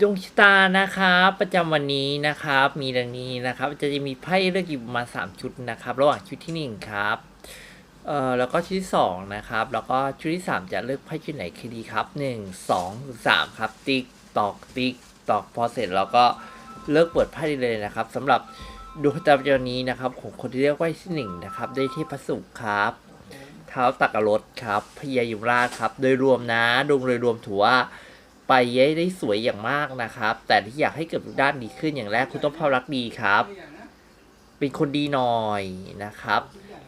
ดวงชะตานะครับประจำวันนี้นะครับ มีดังนี้นะครับ จะจะมีไพ่เลือกอยู่ประมาณสามชุดนะครับ ระหว่างชุดที่หนึ่งครับเอ่อแล้วก็ชุดที่สองนะครับ แล้วก็ชุดที่สามจะเลือกไพ่ชุดไหนคือดีครับหนึ่งสองสามครับ ติ๊กตอกติ๊กตอกพอเสร็จแล้วก็เลิกเปิดไพ่เลยนะครับสำหรับดวงชะตาประจำวันนี้นะครับของคนที่เลือกไพ่ที่หนึ่งนะครับ ได้ที่พระศุกร์ครับเท้าตักรถครับพญายุราชครับ โดยรวมนะดวงโดยรวมถือว่า ไปเย้ได้สวยอย่างมากนะครับ แต่ที่อยากให้เกิดด้านดีขึ้นอย่างแรกคุณต้องภาพลักดีครับ เป็นคนดีหน่อยนะครับ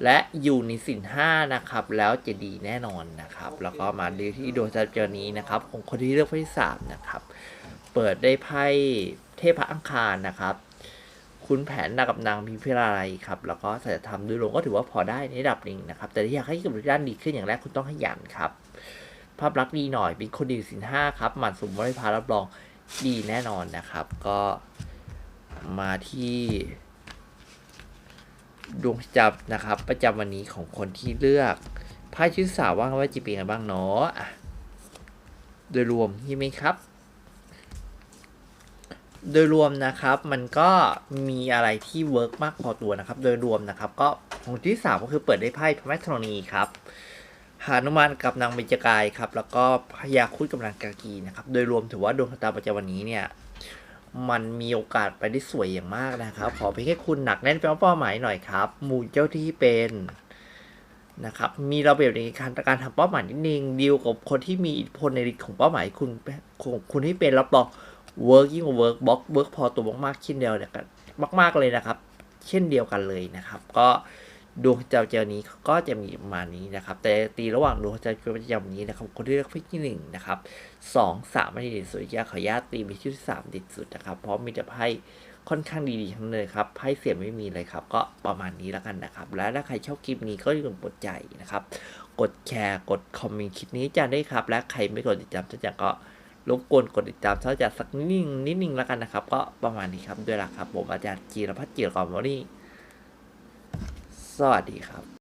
และอยู่ในสินห้านะครับ แล้วจะดีแน่นอนนะครับ แล้วก็มาดูที่ดวงจันทร์นี้นะครับ ของคนที่เลือกไพ่สามนะครับ เปิดได้ไพ่เทพอังคารนะครับคุณแผนนากับนางพิมพิลาไลครับ แล้วก็ศัลยธรรมโดยรวมก็ถือว่าพอได้ในระดับหนึ่งนะครับ แต่ที่อยากให้เกิดด้านดีขึ้นอย่างแรกคุณต้องขยันครับ ภาพลักษณ์ดีหน่อย เป็นคนดีสินห้าครับ หมั่นสมบริพารับรองดีแน่นอนนะครับ ก็มาที่ดวงจับนะครับ ประจำวันนี้ของคนที่เลือกไพ่ชื่อสาวว่าว่าจะเป็นยังไงบ้างเนาะอะโดยรวมใช่ไหมครับ โดยรวมนะครับมันก็มีอะไรที่เวิร์กมากพอตัวนะครับ โดยรวมนะครับ ก็ของที่สามก็คือเปิดได้ไพ่พระแม่ธรณีครับ หานุมานกับนางเบญจกายครับ แล้วก็พญาคุดกับนางกากีนะครับ โดยรวมถือว่าดวงชะตาประจำวันนี้เนี่ย มันมีโอกาสไปได้สวยอย่างมากนะครับ ขอเพียงแค่คุณหนักแน่นเป็นเป้าหมายหน่อยครับหมู่เจ้าที่เป็นนะครับ มีระเบียบในการการทำเป้าหมายนิดนึงดีลกับคนที่มีอิทธิพลในของเป้าหมายคุณของคุณที่เป็นรับรองเวิร์กยิ่งกว่าเวิร์กบล็อกเวิร์กพอตัวมากๆเช่นเดียวกันมาก ๆเลยนะครับ เช่นเดียวกันเลยนะครับ ก็ ดวงจันทร์เจอนี้ก็จะมีประมาณนี้นะครับ แต่ตีระหว่างดวงจันทร์ประจำนี้นะครับ คนที่เลือกพิที่หนึ่งนะครับสองสามไม่ดีสุดยาขออนุญาตตีไปที่สามดีสุดนะครับ เพราะมีแต่ไพ่ค่อนข้างดีๆทั้งเลยครับไพ่เสียไม่มีเลยครับ ก็ประมาณนี้แล้วกันนะครับ แล้วถ้าใครชอบคลิปนี้ก็อย่าลืมกดใจนะครับ กดแชร์ กดคอมเมนต์คลิปนี้จะได้ครับ และใครไม่กดติดตามจะก็รบกวนกดติดตามเท่าจะสักนิดนึงนิดนึงแล้วกันนะครับ ก็ประมาณนี้ครับด้วยละครับผมอาจารย์จีรพัฒน์เกียรติกรมวรี สวัสดีครับ